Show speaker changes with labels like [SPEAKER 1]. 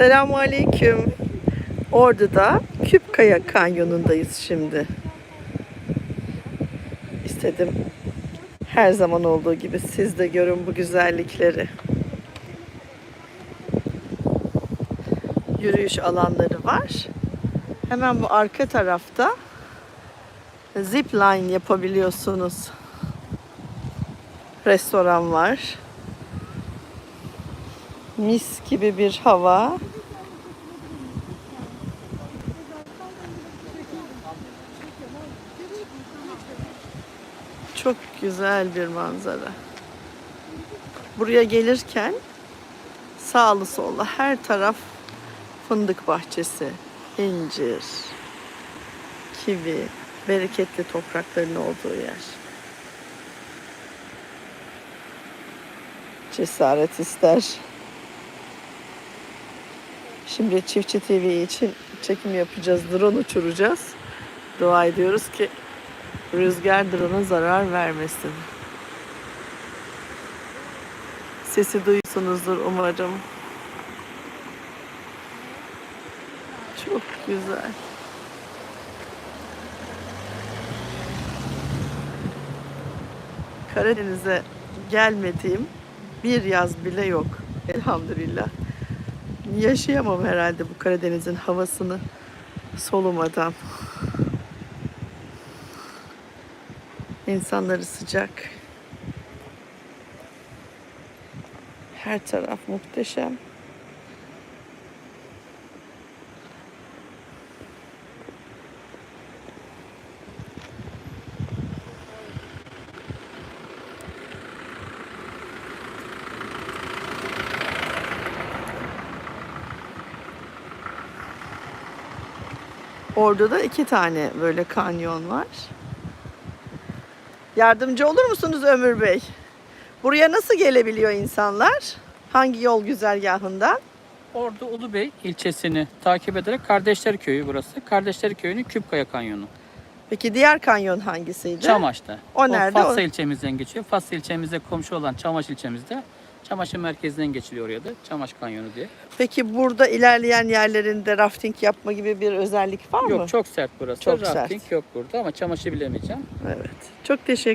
[SPEAKER 1] Selamun Aleyküm. Ordu'da Küpkaya Kanyonu'ndayız şimdi. İstedim her zaman olduğu gibi siz de görün bu güzellikleri. Yürüyüş alanları var. Hemen bu arka tarafta zip line yapabiliyorsunuz. Restoran var. Mis gibi bir hava. Çok güzel bir manzara. Buraya gelirken sağlı sollu her taraf fındık bahçesi, incir, kivi, bereketli toprakların olduğu yer. Cesaret ister. Şimdi Çiftçi TV için çekim yapacağız. Drone uçuracağız. Dua ediyoruz ki rüzgar drone'a zarar vermesin. Sesi duyuyorsunuzdur umarım. Çok güzel. Karadeniz'e gelmediğim bir yaz bile yok. Elhamdülillah. Yaşayamam herhalde bu Karadeniz'in havasını solumadan. İnsanları sıcak. Her taraf muhteşem. Orada da iki tane böyle kanyon var. Yardımcı olur musunuz Ömür Bey? Buraya nasıl gelebiliyor insanlar? Hangi yol güzergahından?
[SPEAKER 2] Ordu Ulubey ilçesini takip ederek Kardeşler Köyü burası. Kardeşler Köyü'nün Küpkaya Kanyonu.
[SPEAKER 1] Peki diğer kanyon hangisiydi?
[SPEAKER 2] Çamaş'ta.
[SPEAKER 1] O nerede?
[SPEAKER 2] Fatsa
[SPEAKER 1] O-
[SPEAKER 2] ilçemizden geçiyor. Fatsa ilçemizde komşu olan Çamaş ilçemizde. Çamaş'ın merkezinden geçiliyor oraya da. Çamaş Kanyonu diye.
[SPEAKER 1] Peki burada ilerleyen yerlerinde rafting yapma gibi bir özellik var mı?
[SPEAKER 2] Yok çok sert burası.
[SPEAKER 1] Çok sert.
[SPEAKER 2] Rafting yok burada ama Çamaş'ı bilemeyeceğim.
[SPEAKER 1] Evet. Çok teşekkür